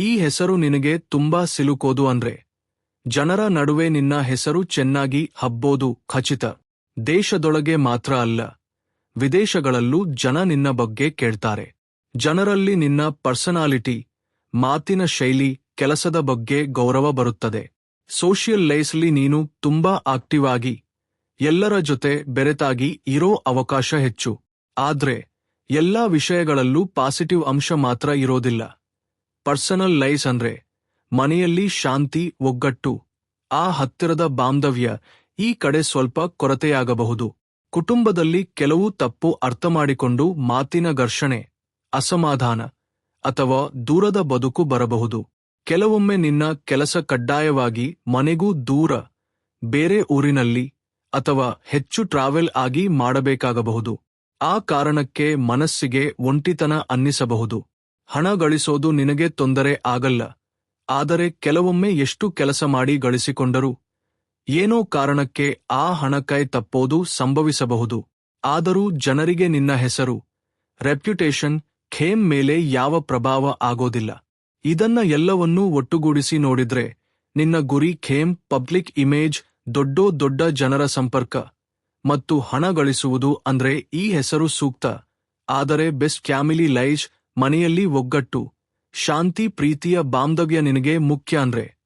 ಈ ಹೆಸರು ನಿನಗೆ ತುಂಬಾ ಸಿಲುಕೋದು ಅಂದ್ರೆ. ಜನರ ನಡುವೆ ನಿನ್ನ ಹೆಸರು ಚೆನ್ನಾಗಿ ಹಬ್ಬೋದು ಖಚಿತ. ದೇಶದೊಳಗೆ ಮಾತ್ರ ಅಲ್ಲ. ವಿದೇಶಗಳಲ್ಲೂ ಜನ ನಿನ್ನ ಬಗ್ಗೆ ಕೇಳ್ತಾರೆ. ಜನರಲ್ಲಿ ನಿನ್ನ ಪರ್ಸನಾಲಿಟಿ, ಮಾತಿನ ಶೈಲಿ, ಕೆಲಸದ ಬಗ್ಗೆ ಗೌರವ ಬರುತ್ತದೆ. ಸೋಷಿಯಲ್ ಲೈಫ್ಲಿ ನೀನು ತುಂಬಾ ಆಕ್ಟಿವ್ ಆಗಿ, ಎಲ್ಲರ ಜೊತೆ ಬೆರೆತಾಗಿ ಇರೋ ಅವಕಾಶ ಹೆಚ್ಚು. ಆದ್ರೆ, ಎಲ್ಲಾ ವಿಷಯಗಳಲ್ಲೂ ಪಾಸಿಟಿವ್ ಅಂಶ ಮಾತ್ರ ಇರೋದಿಲ್ಲ. ಪರ್ಸನಲ್ ಲೈಫ್ ಅಂದ್ರೆ ಮನೆಯಲ್ಲಿ ಶಾಂತಿ, ಒಗ್ಗಟ್ಟು, ಆ ಹತ್ತಿರದ ಬಾಂಧವ್ಯ ಈ ಕಡೆ ಸ್ವಲ್ಪ ಕೊರತೆಯಾಗಬಹುದು. ಕುಟುಂಬದಲ್ಲಿ ಕೆಲವು ತಪ್ಪು ಅರ್ಥ ಮಾಡಿಕೊಂಡು ಮಾತಿನ ಘರ್ಷಣೆ, ಅಸಮಾಧಾನ ಅಥವಾ ದೂರದ ಬದುಕು ಬರಬಹುದು. ಕೆಲವೊಮ್ಮೆ ನಿನ್ನ ಕೆಲಸ ಕಡ್ಡಾಯವಾಗಿ ಮನೆಗೂ ದೂರ, ಬೇರೆ ಊರಿನಲ್ಲಿ ಅಥವಾ ಹೆಚ್ಚು ಟ್ರಾವೆಲ್ ಆಗಿ ಮಾಡಬೇಕಾಗಬಹುದು. ಆ ಕಾರಣಕ್ಕೆ ಮನಸ್ಸಿಗೆ ಒಂಟಿತನ ಅನ್ನಿಸಬಹುದು. ಹಣ ಗಳಿಸೋದು ನಿನಗೆ ತೊಂದರೆ ಆಗಲ್ಲ. ಆದರೆ ಕೆಲವೊಮ್ಮೆ ಎಷ್ಟು ಕೆಲಸ ಮಾಡಿ ಗಳಿಸಿಕೊಂಡರು? ಏನೋ ಕಾರಣಕ್ಕೆ ಆ ಹಣ ಕೈ ತಪ್ಪೋದು ಸಂಭವಿಸಬಹುದು. ಆದರೂ ಜನರಿಗೆ ನಿನ್ನ ಹೆಸರು, ರೆಪ್ಯುಟೇಷನ್, ಖೇಮ್ ಮೇಲೆ ಯಾವ ಪ್ರಭಾವ ಆಗೋದಿಲ್ಲ. ಇದನ್ನ ಎಲ್ಲವನ್ನೂ ಒಟ್ಟುಗೂಡಿಸಿ ನೋಡಿದ್ರೆ ನಿನ್ನ ಗುರಿ ಖೇಮ್, ಪಬ್ಲಿಕ್ ಇಮೇಜ್, ದೊಡ್ಡೋ ದೊಡ್ಡ ಜನರ ಸಂಪರ್ಕ ಮತ್ತು ಹಣ ಗಳಿಸುವುದು ಅಂದ್ರೆ ಈ ಹೆಸರು ಸೂಕ್ತ. ಆದರೆ ಬೆಸ್ಟ್ ಫ್ಯಾಮಿಲಿ ಲೈಫ್ ಮನೆಯಲ್ಲಿ ಒಗ್ಗಟ್ಟು. ಶಾಂತಿ, ಪ್ರೀತಿಯ ಬಾಂಧವ್ಯ ನಿನಗೆ ಮುಖ್ಯ ಅಂದ್ರೆ.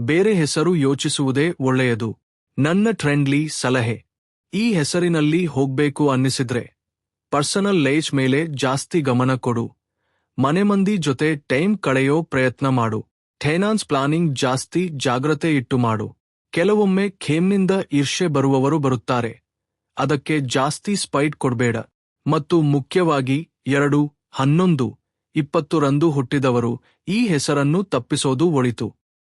ಬೇರೆ ಹೆಸರು ಯೋಚಿಸುವುದೇ ಒಳ್ಳೆಯದು. ನನ್ನ ಟ್ರೆಂಡ್ಲಿ ಸಲಹೆ. ಈ ಹೆಸರಿನಲ್ಲಿ ಹೋಗ್ಬೇಕು ಅನ್ನಿಸಿದ್ರೆ. ಪರ್ಸನಲ್ ಲೈಫ್ ಮೇಲೆ ಜಾಸ್ತಿ ಗಮನ ಕೊಡು. ಮನೆ ಮಂದಿ ಜೊತೆ ಟೈಮ್ ಕಳೆಯೋ ಪ್ರಯತ್ನ ಮಾಡು. ಫೈನಾನ್ಸ್ ಪ್ಲಾನಿಂಗ್ ಜಾಸ್ತಿ ಜಾಗ್ರತೆ ಇಟ್ಟು ಮಾಡು. ಕೆಲವೊಮ್ಮೆ ಖೇಮ್ನಿಂದ ಈರ್ಷೆ ಬರುವವರು ಬರುತ್ತಾರೆ. ಅದಕ್ಕೆ ಜಾಸ್ತಿ ಸ್ಪೈಟ್ ಕೊಡ್ಬೇಡ. ಮತ್ತು ಮುಖ್ಯವಾಗಿ ಎರಡು ಹನ್ನೊಂದು ಇಪ್ಪತ್ತು ರಂದು ಹುಟ್ಟಿದವರು ಈ ಹೆಸರನ್ನು ತಪ್ಪಿಸೋದು ಒಳಿತು.